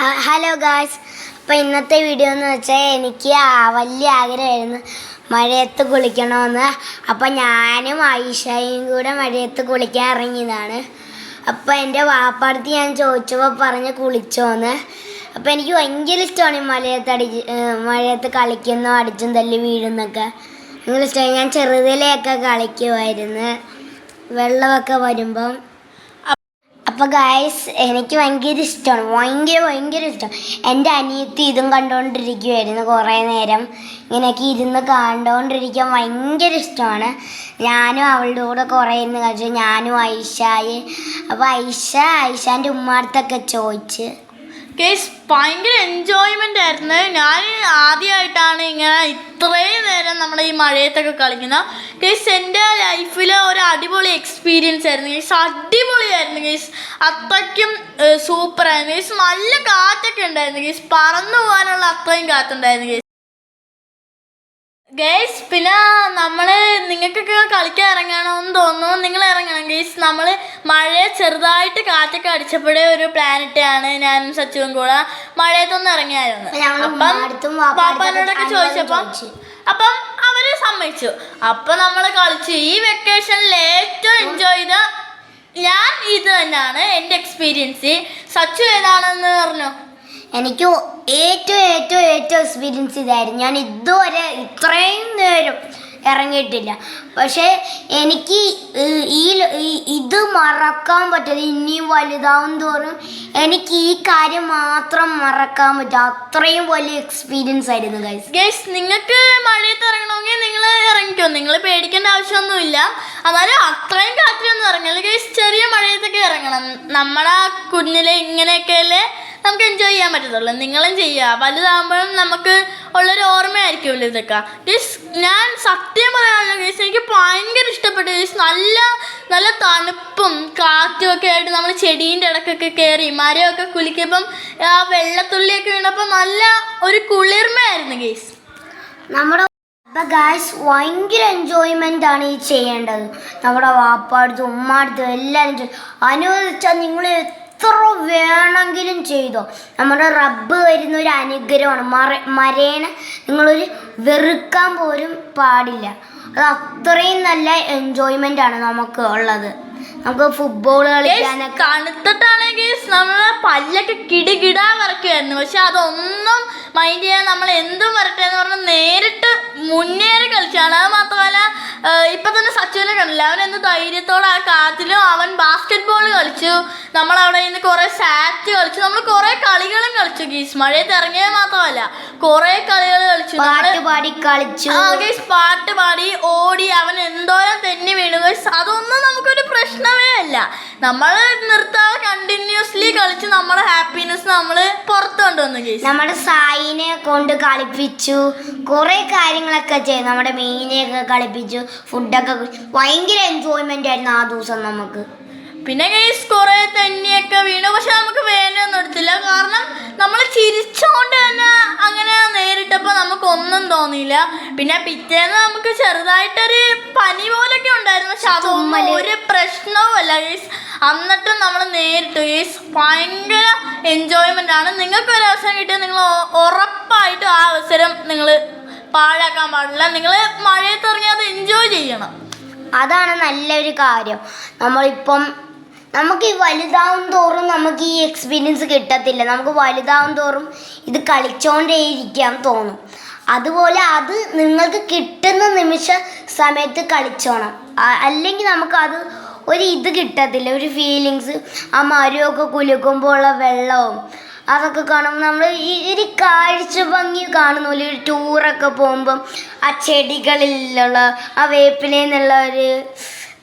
Hello guys. അപ്പോൾ ഇന്നത്തെ video എന്ന് വെച്ചാൽ എനിക്ക് വലിയ ആഗ്രഹമായിരുന്നു മഴയത്ത് കുളിക്കണമെന്ന് അപ്പോൾ ഞാനും ആയിഷയും കൂടെ മഴയത്ത് കുളിക്കാൻ ഇറങ്ങിയതാണ്. അപ്പോൾ എന്റെ വാപ്പാടത്ത് ഞാൻ ചോദിച്ചപ്പോൾ പറഞ്ഞ് കുളിച്ചോന്ന്. അപ്പോൾ എനിക്ക് ഭയങ്കര ഇഷ്ടമാണ് ഈ മഴയത്ത് അടി മഴയത്ത് കളിക്കുന്നോ അടിച്ചും തല്ലി വീഴുന്നൊക്കെ ഭയങ്കര ഇഷ്ടമായി ഞാൻ ചെറുതിലെയൊക്കെ കളിക്കുമായിരുന്നു വെള്ളമൊക്കെ വരുമ്പം അപ്പോൾ ഗായ്സ് എനിക്ക് ഭയങ്കര ഇഷ്ടമാണ് ഭയങ്കര ഭയങ്കര ഇഷ്ടം എന്റെ അനിയത്തി ഇതും കണ്ടുകൊണ്ടിരിക്കുമായിരുന്നു കുറേ നേരം. ഇങ്ങനെയൊക്കെ ഇരുന്ന് കണ്ടുകൊണ്ടിരിക്കാൻ ഭയങ്കര ഇഷ്ടമാണ് ഞാനും അവളുടെ കൂടെ കുറേ ഇരുന്ന് കളിച്ചു. ഞാനും ഐഷായി. അപ്പോൾ ഐഷ ഐഷാന്റെ ഉമ്മാടത്തൊക്കെ ചോദിച്ച്. കേസ് ഭയങ്കര എൻജോയ്മെന്റ് ആയിരുന്നു. ഞാൻ ആദ്യമായിട്ടാണ് ഇങ്ങനെ ഇത്രയും നേരം നമ്മൾ ഈ മഴയത്തൊക്കെ കളിക്കുന്നത്. കേസ് എന്റെ അടിപൊളി എക്സ്പീരിയൻസ് ആയിരുന്നു. ഗൈസ് അടിപൊളിയായിരുന്നു ഗൈസ് അത്രയ്ക്കും സൂപ്പറായിരുന്നു ഗൈസ് നല്ല കാറ്റൊക്കെ ഉണ്ടായിരുന്നു ഗൈസ് പറന്നു പോകാനുള്ള അത്രയും കാറ്റുണ്ടായിരുന്നു ഗൈസ് ഗൈസ് പിന്നെ നമ്മൾ നിങ്ങൾക്കൊക്കെ കളിക്കാൻ ഇറങ്ങണമെന്ന് തോന്നുന്നു. നിങ്ങൾ ഇറങ്ങണം ഗൈസ് നമ്മൾ മഴയെ ചെറുതായിട്ട് കാറ്റൊക്കെ അടിച്ചപ്പോഴേ ഒരു പ്ലാനറ്റാണ് ഞാനും സച്ചുവും കൂടെ മഴയത്തൊന്നും ഇറങ്ങിയായിരുന്നു. അപ്പൊ പാപ്പാനോടൊക്കെ ചോദിച്ചപ്പം അപ്പം സമ്മതിച്ചു. അപ്പൊ നമ്മൾ കളിച്ചു. ഈ വെക്കേഷനിൽ ഏറ്റവും എൻജോയ് ചെയ്ത ഞാൻ ഇത് തന്നെയാണ് എന്റെ എക്സ്പീരിയൻസ് സച്ചു ഏതാണെന്ന് പറഞ്ഞു? എനിക്ക് ഏറ്റവും ഏറ്റവും ഏറ്റവും എക്സ്പീരിയൻസ് ഇതായിരുന്നു. ഞാൻ ഇതുവരെ ഇത്രയും നേരം ഇറങ്ങിയിട്ടില്ല. പക്ഷേ എനിക്ക് ഈ- ഇത് മറക്കാൻ പറ്റില്ല ഇനിയും വലുതാവും തോറും എനിക്ക് ഈ കാര്യം മാത്രം മറക്കാൻ പറ്റും. അത്രയും വലിയ എക്സ്പീരിയൻസ് ആയിരുന്നു ഗൈസ് ഗൈസ് നിങ്ങൾക്ക് മഴയത്ത് ഇറങ്ങണമെങ്കിൽ നിങ്ങൾ ഇറങ്ങിക്കോ. നിങ്ങൾ പേടിക്കേണ്ട ആവശ്യമൊന്നുമില്ല. എന്നാലും അത്രയും കാറ്റിലൊന്നും ഇറങ്ങില്ല ഗൈസ് ചെറിയ മഴയത്തൊക്കെ ഇറങ്ങണം. നമ്മുടെ കുഞ്ഞിലെ ഇങ്ങനെയൊക്കെയല്ലേ നമുക്ക് എൻജോയ് ചെയ്യാൻ പറ്റത്തുള്ളൂ. നിങ്ങളും ചെയ്യുക. വലുതാകുമ്പോഴും നമുക്ക് ഉള്ളൊരു ഓർമ്മയായിരിക്കുമല്ലോ ഇതൊക്കെ. ഗീസ് ഞാൻ സത്യം പറയാനുള്ള ഗീസ് എനിക്ക് ഭയങ്കര ഇഷ്ടപ്പെട്ടു. ഗീസ് നല്ല നല്ല തണുപ്പും കാറ്റും ഒക്കെ ആയിട്ട് നമ്മൾ ചെടീന്റെ ഇടക്കൊക്കെ കയറി മരമൊക്കെ കുലിക്കുമ്പം ആ വെള്ളത്തുള്ളിയൊക്കെ വീണപ്പോൾ നല്ല ഒരു കുളിർമയായിരുന്നു ഗീസ് നമ്മുടെ അപ്പം ഗായ്സ് ഭയങ്കര എൻജോയ്മെന്റ് ആണ് ഈ ചെയ്യേണ്ടത്. നമ്മുടെ വാപ്പാടുത്തും ഉമ്മാടുത്തും എല്ലാവരും അനുവദിച്ചാൽ നിങ്ങൾ എത്ര വേണമെങ്കിലും ചെയ്തോ. നമ്മുടെ റബ്ബ് വരുന്ന ഒരു അനുഗ്രഹമാണ്. മറ മരേണ നിങ്ങളൊരു വെറുക്കാൻ പോലും പാടില്ല. അത് അത്രയും നല്ല എൻജോയ്മെന്റ് ആണ് നമുക്ക് ഉള്ളത്. നമുക്ക് ഫുട്ബോൾ കളിക്കാനൊക്കെ തണുത്തിട്ടാണെങ്കിൽ നമ്മളെ പല്ലൊക്കെ കിടുകിടാ വരയ്ക്കുമായിരുന്നു പക്ഷെ അതൊന്നും മൈൻഡ് ചെയ്യാൻ നമ്മൾ എന്തും വരട്ടെ എന്ന് പറഞ്ഞാൽ നേരിട്ട് മുന്നേറി കളിച്ചാണ്. അത് മാത്രമല്ല ഇപ്പം തന്നെ സച്ചിനെ കണ്ടില്ല? അവൻ എന്ത് ധൈര്യത്തോടെ ആ കാറ്റിലും അവൻ ബാസ്കറ്റ് ബോൾ കളിച്ചു. നമ്മൾ അവിടെ നിന്ന് കുറേ സാറ്റ് കളിച്ചു. നമ്മൾ കുറേ കളികളും കളിച്ചു ഗീസ്. മഴയത്ത് ഇറങ്ങിയത് മാത്രമല്ല കുറേ കളികൾ കളിച്ചു. പാട്ട് പാടി കളിച്ചു. ആ, guys, പാട്ട് പാടി ഓടി അവൻ എന്തോരം തെന്നി വീണു. ഗീസ് അതൊന്നും നമുക്കൊരു പ്രശ്നമേ അല്ല. നമ്മൾ നിർത്താതെ കണ്ടിന്യൂസ്ലി കളിച്ച് നമ്മുടെ ഹാപ്പിനെസ് നമ്മൾ പുറത്തു കൊണ്ടുവന്നു ഗീസ്. നമ്മുടെ സായിനെ കൊണ്ട് കളിപ്പിച്ചു. കുറേ കാര്യങ്ങളൊക്കെ ചെയ്തു നമ്മുടെ മീനെയൊക്കെ കളിപ്പിച്ചു ഫുഡൊക്കെ ഭയങ്കര എൻജോയ്മെന്റ് ആയിരുന്നു ആ ദിവസം നമുക്ക്. പിന്നെ ഗൈസ് കുറെ തന്നെയൊക്കെ വീണു. പക്ഷെ നമുക്ക് വേനൊന്നും എടുത്തില്ല. കാരണം നമ്മൾ ചിരിച്ചുകൊണ്ട് തന്നെ അങ്ങനെ നേരിട്ടപ്പോൾ നമുക്ക് ഒന്നും തോന്നിയില്ല. പിന്നെ പിറ്റേന്ന് നമുക്ക് ചെറുതായിട്ടൊരു പനി പോലൊക്കെ ഉണ്ടായിരുന്നു. പക്ഷെ അതൊന്നും ഒരു പ്രശ്നവും അല്ല. ഗൈസ് എന്നിട്ടും നമ്മൾ നേരിട്ടു. ഗൈസ് ഭയങ്കര എൻജോയ്മെന്റ് ആണ്. നിങ്ങൾക്ക് ഒരു അവസരം കിട്ടിയാൽ നിങ്ങൾ ഉറപ്പായിട്ടും ആ അവസരം നിങ്ങൾ പാഴാക്കാൻ പാടില്ല നിങ്ങൾ മഴയത്ത് ഇറങ്ങി അത് എൻജോയ് ചെയ്യണം. അതാണ് നല്ലൊരു കാര്യം. നമ്മളിപ്പം നമുക്ക് ഈ വലുതാവും തോറും നമുക്ക് ഈ എക്സ്പീരിയൻസ് കിട്ടത്തില്ല. നമുക്ക് വലുതാവും തോറും ഇത് കളിച്ചോണ്ടേ ഇരിക്കാൻ തോന്നും. അതുപോലെ അത് നിങ്ങൾക്ക് കിട്ടുന്ന നിമിഷ സമയത്ത് കളിച്ചോണം. അല്ലെങ്കിൽ നമുക്കത് ഒരു ഇത് കിട്ടത്തില്ല. ഒരു ഫീലിങ്സ് ആ മരമൊക്കെ കുലുക്കുമ്പോൾ ഉള്ള വെള്ളവും അതൊക്കെ കാണുമ്പോൾ നമ്മൾ ഈ ഒരു കാഴ്ച ഭംഗി കാണുന്ന ഒരു ടൂറൊക്കെ പോകുമ്പം ആ ചെടികളിലുള്ള ആ വേപ്പിലയിൽ ഒരു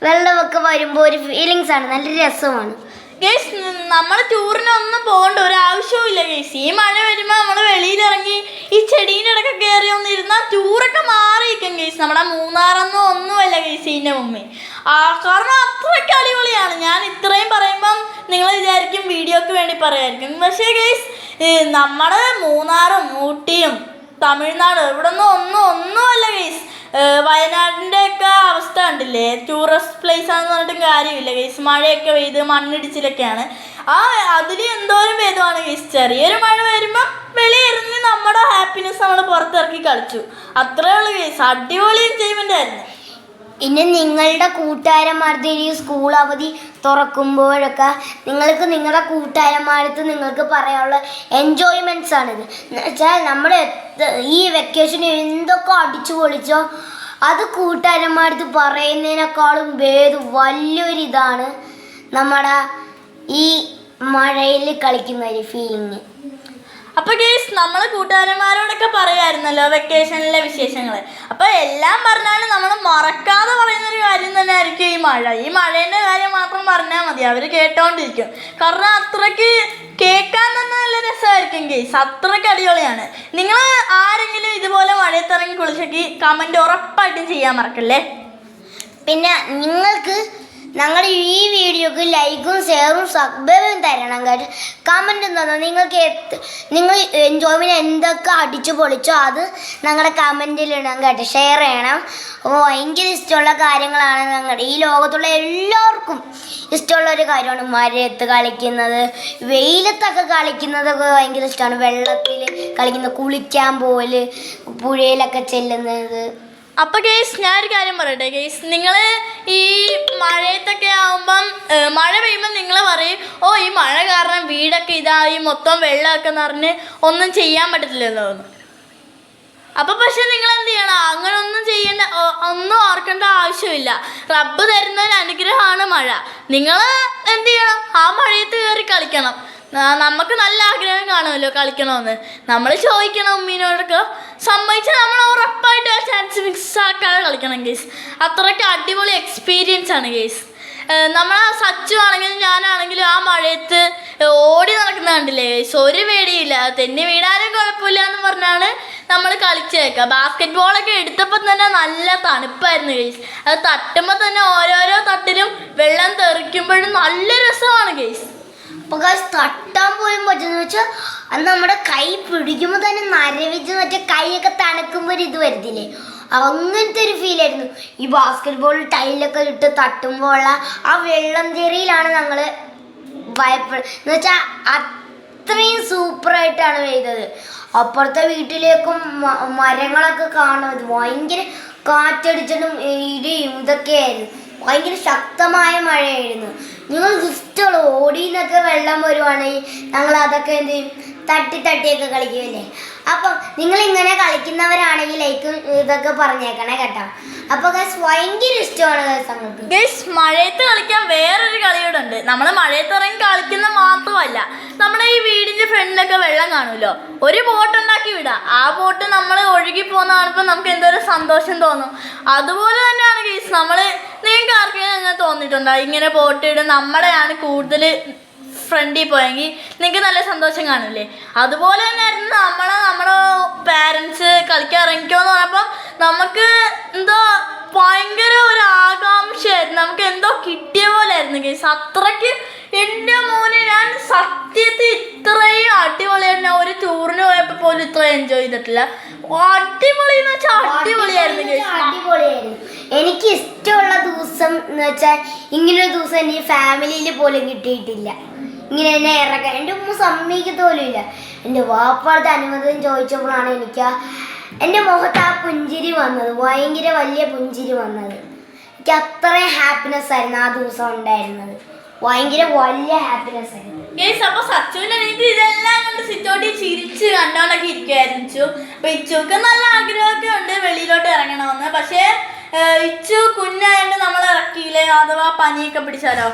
വെള്ളമൊക്കെ വരുമ്പോൾ ഒരു ഫീലിങ്സ് ആണ്. നല്ല രസമാണ്. ഗേസ് നമ്മൾ ടൂറിനൊന്നും പോകേണ്ട ഒരു ആവശ്യവുമില്ല ഗേസ് ഈ മഴ വരുമ്പോൾ നമ്മൾ വെളിയിലിറങ്ങി ഈ ചെടീന്റെ ഇടയ്ക്ക് കയറി ഒന്നിരുന്നാൽ ടൂറൊക്കെ മാറിയിരിക്കും ഗേസ് നമ്മുടെ മൂന്നാറൊന്നും ഒന്നുമല്ല ഗേസ് ഇതിന്റെ മുമ്പേ ആ കാരണം അത്രയ്ക്ക് അടിപൊളിയാണ്. ഞാൻ ഇത്രയും പറയുമ്പം നിങ്ങൾ വിചാരിക്കും വീഡിയോക്ക് വേണ്ടി പറയായിരിക്കും. പക്ഷേ ഗേസ് നമ്മുടെ മൂന്നാറും ഊട്ടിയും തമിഴ്നാട് ഇവിടെ നിന്ന് ഒന്നും ഒന്നുമല്ല ഗേസ് വയനാടിന്റെ ഒക്കെ അവസ്ഥ കണ്ടില്ലേ? ടൂറിസ്റ്റ് പ്ലേസ് ആണെന്ന് പറഞ്ഞിട്ടും കാര്യമില്ല ഗേസ് മഴയൊക്കെ പെയ്ത് മണ്ണിടിച്ചിലൊക്കെയാണ്. ആ അതിൽ എന്തോരം ഭേദമാണ് ഗേസ് ചെറിയൊരു മഴ വരുമ്പം വെളിയിരുന്ന് നമ്മുടെ ഹാപ്പിനെസ് നമ്മൾ പുറത്തിറക്കി കളിച്ചു. അത്രേ ഉള്ളൂ ഗൈസ് അടിപൊളി എൻജോയ്മെന്റ് ആയിരുന്നു. ഇനി നിങ്ങളുടെ കൂട്ടുകാരന്മാരുടെ ഈ സ്കൂൾ അവധി തുറക്കുമ്പോഴൊക്കെ നിങ്ങൾക്ക് നിങ്ങളുടെ കൂട്ടുകാരന്മാരടുത്ത് നിങ്ങൾക്ക് പറയാനുള്ള എൻജോയ്മെന്റ്സ് ആണിത്. എന്നുവെച്ചാൽ നമ്മുടെ ഈ വെക്കേഷൻ എന്തൊക്കെ അടിച്ചു പൊളിച്ചോ അത് കൂട്ടുകാരന്മാരടുത്ത് പറയുന്നതിനേക്കാളും വേദ വലിയൊരു ഇതാണ് നമ്മുടെ ഈ മഴയിൽ കളിക്കുന്ന ഒരു ഫീലിങ് അപ്പൊ ഗേസ് നമ്മൾ കൂട്ടുകാരന്മാരോടൊക്കെ പറയായിരുന്നല്ലോ വെക്കേഷനിലെ വിശേഷങ്ങൾ അപ്പൊ എല്ലാം പറഞ്ഞാലും നമ്മൾ മറക്കാതെ പറയുന്ന ഒരു കാര്യം തന്നെ ആയിരിക്കും ഈ മഴ. ഈ മഴേന്റെ കാര്യം മാത്രം പറഞ്ഞാൽ മതി. അവർ കേട്ടോണ്ടിരിക്കും. കാരണം അത്രയ്ക്ക് കേൾക്കാൻ തന്നെ നല്ല രസമായിരിക്കും ഗേസ് അത്രയ്ക്ക് അടിപൊളിയാണ്. നിങ്ങൾ ആരെങ്കിലും ഇതുപോലെ മഴയത്തിറങ്ങി കുളിച്ചെങ്കിൽ കമന്റ് ഉറപ്പായിട്ടും ചെയ്യാൻ മറക്കല്ലേ? പിന്നെ നിങ്ങൾക്ക് ഞങ്ങളുടെ ഈ വീഡിയോക്ക് ലൈക്കും ഷെയറും സബ്സ്ക്രൈബും തരണം കേട്ടോ. കമന്റ് തന്നെ. നിങ്ങൾക്ക് നിങ്ങൾ എൻജോയ്മെന്റ് എന്തൊക്കെ അടിച്ചു പൊളിച്ചോ അത് ഞങ്ങളുടെ കമന്റിൽ ഇടാം കേട്ടോ. ഷെയർ ചെയ്യണം. അപ്പോൾ ഭയങ്കര ഇഷ്ടമുള്ള കാര്യങ്ങളാണ് ഞങ്ങളുടെ ഈ ലോകത്തുള്ള എല്ലാവർക്കും ഇഷ്ടമുള്ള ഒരു കാര്യമാണ് മരത്ത് കളിക്കുന്നത്. വെയിലത്തൊക്കെ കളിക്കുന്നതൊക്കെ ഭയങ്കര ഇഷ്ടമാണ്. വെള്ളത്തിൽ കളിക്കുന്നത് കുളിക്കാൻ പോൽ പുഴയിലൊക്കെ ചെല്ലുന്നത്. അപ്പോൾ ഗെയ്സ് ഞാനൊരു കാര്യം പറയട്ടെ ഗെയ്സ് നിങ്ങൾ ഈ മഴയത്തൊക്കെ ആവുമ്പം മഴ പെയ്യുമ്പോൾ നിങ്ങൾ പറയും ഓ ഈ മഴ കാരണം വീടൊക്കെ ഇതായി മൊത്തം വെള്ളമൊക്കെ നിറഞ്ഞ് ഒന്നും ചെയ്യാൻ പറ്റത്തില്ലല്ലോ അപ്പൊ പക്ഷെ നിങ്ങൾ എന്ത് ചെയ്യണം? അങ്ങനെ ഒന്നും ചെയ്യേണ്ട ഒന്നും ഓർക്കേണ്ട ആവശ്യമില്ല. റബ്ബ് തരുന്ന ഒരു അനുഗ്രഹമാണ് മഴ. നിങ്ങൾ എന്ത് ചെയ്യണം? ആ മഴയത്ത് കയറി കളിക്കണം. നമുക്ക് നല്ല ആഗ്രഹം കാണുമല്ലോ കളിക്കണമെന്ന് നമ്മൾ ചോദിക്കണം ഉമ്മീനോടൊക്കെ. സമ്മതിച്ച് നമ്മൾ ഉറപ്പായിട്ട് ആ ചാൻസ് മിക്സ് ആക്കാതെ കളിക്കണം ഗേസ് അത്രയ്ക്ക് അടിപൊളി എക്സ്പീരിയൻസ് ആണ് ഗേസ് നമ്മളെ സച്ചു ആണെങ്കിലും ഞാനാണെങ്കിലും ആ മഴയത്ത് ഓടി നടക്കുന്ന കണ്ടില്ലേ ഗൈസ് ഒരു പേടിയില്ല. തെന്നി വീടാനും കുഴപ്പമില്ല എന്ന് പറഞ്ഞാണ് നമ്മൾ കളിച്ചേക്കുക ബാസ്കറ്റ് ബോളൊക്കെ എടുത്തപ്പോൾ തന്നെ നല്ല തണുപ്പായിരുന്നു ഗൈസ് അത് തട്ടുമ്പോൾ തന്നെ ഓരോരോ തട്ടിലും വെള്ളം തെറിക്കുമ്പോഴും നല്ല രസമാണ് ഗൈസ് അപ്പൊ കാശ് തട്ടാൻ പോലും പറ്റുന്ന വെച്ചാൽ അത് നമ്മുടെ കൈ പിടിക്കുമ്പോൾ തന്നെ നരവിച്ച് മറ്റേ കൈയൊക്കെ തണുക്കുമ്പോൾ ഒരു ഇത് വരുന്നില്ലേ അങ്ങനത്തെ ഒരു ഫീൽ ആയിരുന്നു. ഈ ബാസ്കറ്റ് ബോൾ ടൈലൊക്കെ ഇട്ട് തട്ടുമ്പോൾ ഉള്ള ആ വെള്ളം തെറിയിലാണ് ഞങ്ങൾ ഭയപ്പെടുന്നത് എന്ന് വെച്ചാൽ അത്രയും സൂപ്പറായിട്ടാണ് പെയ്തത്. അപ്പുറത്തെ വീട്ടിലേക്കും മരങ്ങളൊക്കെ കാണുന്നത്. ഭയങ്കര കാറ്റടിച്ചിട്ടും ഇടിയും ഇതൊക്കെയായിരുന്നു. ഭയങ്കര ശക്തമായ മഴയായിരുന്നു. നിങ്ങൾ ഇഷ്ടമുള്ള ഓടിന്നൊക്കെ വെള്ളം വരുവാണെങ്കിൽ ഞങ്ങൾ അതൊക്കെ എന്ത് ചെയ്യും? തട്ടി തട്ടിയൊക്കെ കളിക്കുമല്ലേ അപ്പം നിങ്ങൾ ഇങ്ങനെ കളിക്കുന്നവരാണെങ്കിൽ ലൈക്ക് ഇതൊക്കെ പറഞ്ഞേക്കണേ കേട്ടോ. അപ്പൊ ഭയങ്കര ഇഷ്ടമാണ് ഗൈസ് മഴയത്ത് കളിക്കാൻ വേറൊരു കളിയൂടെ ഉണ്ട് നമ്മൾ മഴയത്ത് ഇറങ്ങി കളിക്കുന്ന മാത്രമല്ല നമ്മുടെ ഈ വീടിന്റെ ഫ്രണ്ടിലൊക്കെ വെള്ളം കാണുമല്ലോ? ഒരു ബോട്ട് ഉണ്ടാക്കി വിടാം. ആ ബോട്ട് നമ്മൾ ഒഴുകി പോകുന്ന കാണുമ്പോൾ നമുക്ക് എന്തോരം സന്തോഷം തോന്നും. അതുപോലെ തന്നെയാണ് ഗൈസ് അങ്ങനെ തോന്നിയിട്ടുണ്ടോ? ഇങ്ങനെ ബോട്ട് ഇടും. നമ്മുടെയാണ് കൂടുതൽ ഫ്രണ്ടിൽ പോയെങ്കിൽ നിങ്ങൾക്ക് നല്ല സന്തോഷം കാണില്ലേ? അതുപോലെ തന്നെ ആയിരുന്നു നമ്മളെ നമ്മുടെ പാരൻസ് കളിക്കാൻ ഇറങ്ങിക്കോന്ന് പറഞ്ഞപ്പോൾ നമുക്ക് എന്തോ ഭയങ്കര ഒരു ആകാംക്ഷയായിരുന്നു. നമുക്ക് എന്തോ കിട്ടിയ പോലെ ആയിരുന്നു കേസ് അത്രയ്ക്ക് എന്റെ മോനെ ഞാൻ സത്യത്തിൽ ഇത്രയും അടിപൊളി തന്നെ ഒരു ടൂറിന് പോയപ്പോ പോലും ഇത്രയും എൻജോയ് ചെയ്തിട്ടില്ല. അടിപൊളി എന്ന് വെച്ചാൽ അടിപൊളിയായിരുന്നു എനിക്ക് ഇഷ്ടമുള്ള ദിവസം എന്ന് വെച്ചാൽ ഇങ്ങനൊരു ദിവസം എനിക്ക് ഫാമിലിയിൽ പോലും കിട്ടിയിട്ടില്ല. ഇങ്ങനെ എന്നെ ഇറക്കാൻ. എന്റെ ഉമ്മ സമ്മതിക്കത്ത പോലും ഇല്ല. എന്റെ വാപ്പാടത്തെ അനുമതിയും ചോദിച്ചപ്പോഴാണ് എനിക്ക് ആ എന്റെ മുഖത്ത് ആ പുഞ്ചിരി വന്നത്. ഭയങ്കര വലിയ പുഞ്ചിരി വന്നത്. എനിക്ക് അത്രയും ഹാപ്പിനെസ് ആയിരുന്നു ആ ദിവസം ഉണ്ടായിരുന്നത്. ഭയങ്കര വലിയ ഹാപ്പിനെസ് അപ്പൊ അനിയത്തി ഇതെല്ലാം കണ്ട് സിറ്റോട്ടി ചിരിച്ച് കണ്ടോണ്ടൊക്കെ ഇരിക്കുവായിരുന്നു അപ്പൊ ഇച്ചുക്ക് നല്ല ആഗ്രഹമൊക്കെ ഉണ്ട് വെളിയിലോട്ട് ഇറങ്ങണമെന്ന്. പക്ഷേ ഇച്ചു കുഞ്ഞായോണ്ട് നമ്മൾ ഇറക്കിയില്ലേ? അഥവാ പനിയൊക്കെ പിടിച്ചാലോ?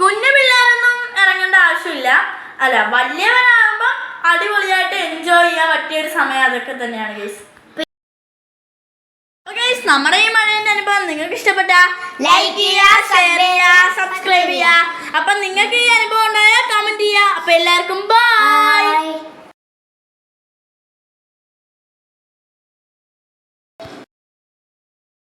കുഞ്ഞു പിള്ളേരൊന്നും ഇറങ്ങേണ്ട ആവശ്യമില്ല. അല്ല വലിയവരാകുമ്പോ അടിപൊളിയായിട്ട് എൻജോയ് ചെയ്യാൻ പറ്റിയ ഒരു സമയം അതൊക്കെ തന്നെയാണ് ഗേസ് നമ്മുടെ ഈ വീഡിയോ നിങ്ങൾക്ക് ഇഷ്ടപ്പെട്ട ലൈക്ക് ചെയ്യുക ഷെയർ ചെയ്യുക സബ്സ്ക്രൈബ് ചെയ്യുക. അപ്പൊ നിങ്ങൾക്ക് ഈ അനുഭവം ഉണ്ടായാൽ കമന്റ് ചെയ്യുക. അപ്പൊ എല്ലാവർക്കും ബൈ